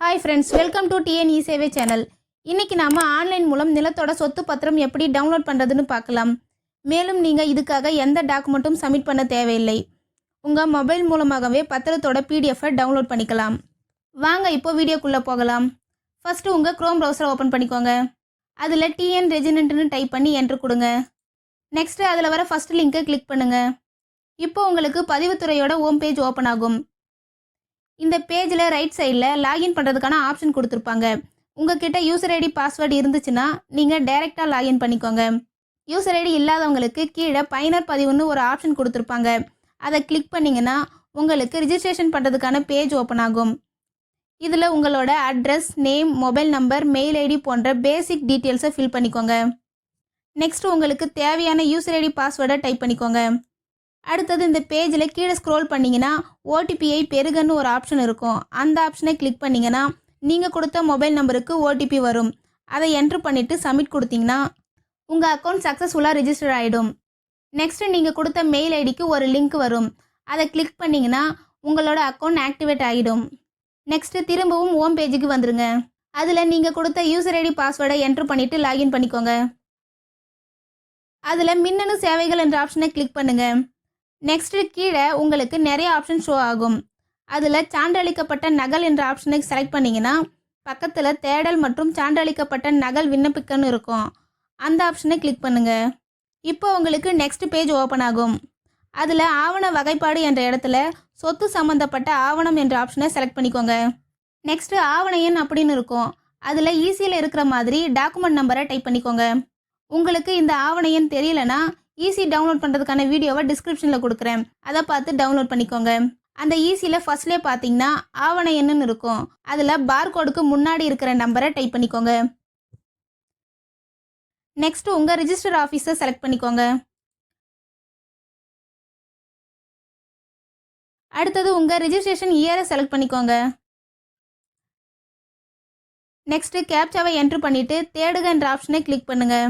Hi friends welcome to E Sevai channel இன்றைக்கி நாம் online மூலம் நிலத்தோட சொத்து பத்திரம் எப்படி டவுன்லோட் பண்ணுறதுன்னு பார்க்கலாம். மேலும் நீங்கள் இதுக்காக எந்த டாக்குமெண்ட்டும் சப்மிட் பண்ண தேவையில்லை. உங்கள் மொபைல் மூலமாகவே பத்திரத்தோட பிடிஎஃபை டவுன்லோட் பண்ணிக்கலாம். வாங்க இப்போ வீடியோக்குள்ளே போகலாம். ஃபஸ்ட்டு உங்கள் க்ரோம் ப்ரௌசரை ஓப்பன் பண்ணிக்கோங்க. அதில் டிஎன் ரெஜினென்ட்னு டைப் பண்ணி என்ட்ரு கொடுங்க. நெக்ஸ்ட்டு அதில் வர ஃபஸ்ட் லிங்கை கிளிக் பண்ணுங்கள் இப்போ உங்களுக்கு பதிவுத்துறையோட ஹோம் பேஜ் ஓப்பன் ஆகும். இந்த பேஜில் ரைட் சைடில் லாகின் பண்ணுறதுக்கான ஆப்ஷன் கொடுத்துருப்பாங்க. உங்ககிட்ட யூசர் ஐடி பாஸ்வேர்டு இருந்துச்சுன்னா நீங்கள் டைரெக்டாக லாகின் பண்ணிக்கோங்க. யூசர் ஐடி இல்லாதவங்களுக்கு கீழே பயனர் பதிவுன்னு ஒரு ஆப்ஷன் கொடுத்துருப்பாங்க. அதை கிளிக் பண்ணிங்கன்னா உங்களுக்கு ரிஜிஸ்ட்ரேஷன் பண்ணுறதுக்கான பேஜ் ஓப்பன் ஆகும். இதில் உங்களோட address name mobile number mail ID போன்ற பேசிக் டீட்டெயில்ஸை ஃபில் பண்ணிக்கோங்க. நெக்ஸ்ட் உங்களுக்கு தேவையான யூசர் ஐடி பாஸ்வேர்டை டைப் பண்ணிக்கோங்க. அடுத்தது இந்த பேஜில் கீழே ஸ்க்ரோல் பண்ணிங்கன்னா ஓடிபியை பெருகன்னு ஒரு ஆப்ஷன் இருக்கும். அந்த ஆப்ஷனை கிளிக் பண்ணிங்கன்னா நீங்கள் கொடுத்த மொபைல் நம்பருக்கு ஓடிபி வரும். அதை என்ட்ரு பண்ணிவிட்டு சப்மிட் கொடுத்தீங்கன்னா உங்கள் அக்கௌண்ட் சக்ஸஸ்ஃபுல்லாக ரிஜிஸ்டர் ஆகிடும் நெக்ஸ்ட்டு நீங்கள் கொடுத்த மெயில் ஐடிக்கு ஒரு லிங்க் வரும். அதை கிளிக் பண்ணிங்கன்னா உங்களோட அக்கௌண்ட் ஆக்டிவேட் ஆகிடும் நெக்ஸ்ட்டு திரும்பவும் ஹோம் பேஜுக்கு வந்துடுங்க அதில் நீங்கள் கொடுத்த யூசர் ஐடி பாஸ்வேர்டை என்ட்ரு பண்ணிவிட்டு லாகின் பண்ணிக்கோங்க. அதில் மின்னணு சேவைகள் என்ற ஆப்ஷனை கிளிக் பண்ணுங்கள் நெக்ஸ்ட்டு கீழே உங்களுக்கு நிறைய ஆப்ஷன் ஷோ ஆகும். அதில் சான்றளிக்கப்பட்ட நகல் என்ற ஆப்ஷனை செலக்ட் பண்ணிங்கன்னா பக்கத்தில் தேடல் மற்றும் சான்றளிக்கப்பட்ட நகல் விண்ணப்பிக்கன்னு இருக்கும். அந்த ஆப்ஷனை கிளிக் பண்ணுங்கள் இப்போ உங்களுக்கு நெக்ஸ்ட் பேஜ் ஓப்பன் ஆகும். அதில் ஆவண வகைப்பாடு என்ற இடத்துல சொத்து சம்மந்தப்பட்ட ஆவணம் என்ற ஆப்ஷனை செலக்ட் பண்ணிக்கோங்க. நெக்ஸ்ட்டு ஆவண எண் அப்படின்னு இருக்கும். அதில் ஈஸியில் இருக்கிற மாதிரி டாக்குமெண்ட் நம்பரை டைப் பண்ணிக்கோங்க. உங்களுக்கு இந்த ஆவண எண் தெரியலனா ஈஸி டவுன்லோட் பண்ணுறதுக்கான வீடியோவை டிஸ்கிரிப்ஷனில் கொடுக்குறேன். அதை பார்த்து டவுன்லோட் பண்ணிக்கோங்க. அந்த ஈஸியில் ஃபர்ஸ்ட்லேயே பார்த்தீங்கன்னா ஆவண எண்ணுன்னு இருக்கும். அதில் பார்கோடுக்கு முன்னாடி இருக்கிற நம்பரை டைப் பண்ணிக்கோங்க. நெக்ஸ்ட் உங்கள் ரிஜிஸ்டர் ஆஃபீஸை செலக்ட் பண்ணிக்கோங்க. அடுத்தது உங்கள் ரிஜிஸ்ட்ரேஷன் இயரை செலக்ட் பண்ணிக்கோங்க. நெக்ஸ்ட்டு கேப்சாவை என்ட்ரு பண்ணிவிட்டு தேடுகன்ற ஆப்ஷனை கிளிக் பண்ணுங்கள்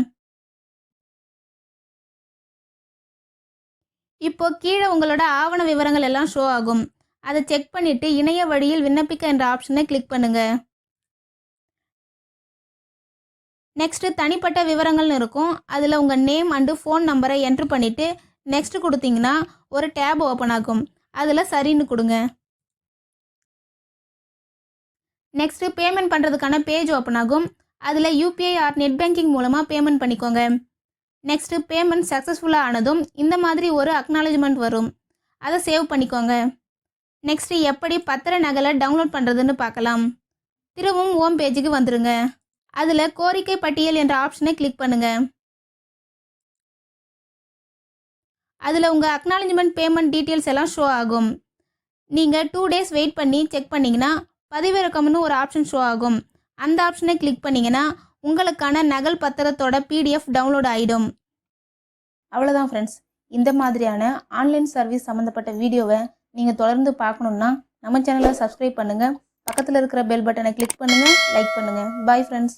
இப்போ கீழே உங்களோட ஆவண விவரங்கள் எல்லாம் ஷோ ஆகும். அதை செக் பண்ணிட்டு இணைய வழியில் விண்ணப்பிக்க என்ற ஆப்ஷனை கிளிக் பண்ணுங்க. நெக்ஸ்ட் தனிப்பட்ட விவரங்கள்னு இருக்கும். அதில் உங்கள் நேம் அண்டு ஃபோன் நம்பரை என்ட்ரு பண்ணிவிட்டு நெக்ஸ்ட் கொடுத்தீங்கன்னா ஒரு டேப் ஓப்பன் ஆகும். அதில் சரின்னு கொடுங்க. நெக்ஸ்ட் பேமெண்ட் பண்ணுறதுக்கான பேஜ் ஓப்பன் ஆகும். அதில் யூபிஐ ஆர் நெட் பேங்கிங் மூலமாக பேமெண்ட் பண்ணிக்கோங்க. நெக்ஸ்ட்டு பேமெண்ட் சக்ஸஸ்ஃபுல்லாக ஆனதும் இந்த மாதிரி ஒரு அக்னாலஜ்மெண்ட் வரும். அதை சேவ் பண்ணிக்கோங்க. நெக்ஸ்ட்டு எப்படி பத்திர நகலை டவுன்லோட் பண்ணுறதுன்னு பார்க்கலாம். திரும்பவும் ஹோம் பேஜுக்கு வந்துடுங்க அதில் கோரிக்கை பட்டியல் என்ற ஆப்ஷனை கிளிக் பண்ணுங்கள் அதில் உங்கள் அக்னாலஜ்மெண்ட் பேமெண்ட் டீட்டெயில்ஸ் எல்லாம் ஷோ ஆகும். நீங்கள் டூ டேஸ் வெயிட் பண்ணி செக் பண்ணிங்கன்னா பதிவிறக்கம்னு ஒரு ஆப்ஷன் ஷோ ஆகும். அந்த ஆப்ஷனை கிளிக் பண்ணிங்கன்னா உங்களுக்கான நகல் பத்திரத்தோட பிடிஎஃப் டவுன்லோட் ஆகிடும் அவ்வளோதான் ஃப்ரெண்ட்ஸ் இந்த மாதிரியான ஆன்லைன் சர்வீஸ் சம்மந்தப்பட்ட வீடியோவை நீங்கள் தொடர்ந்து பார்க்கணுன்னா நம்ம சேனலை சப்ஸ்கிரைப் பண்ணுங்கள் பக்கத்தில் இருக்கிற பெல் பட்டனை கிளிக் பண்ணுங்கள் லைக் பண்ணுங்கள் பாய் ஃப்ரெண்ட்ஸ்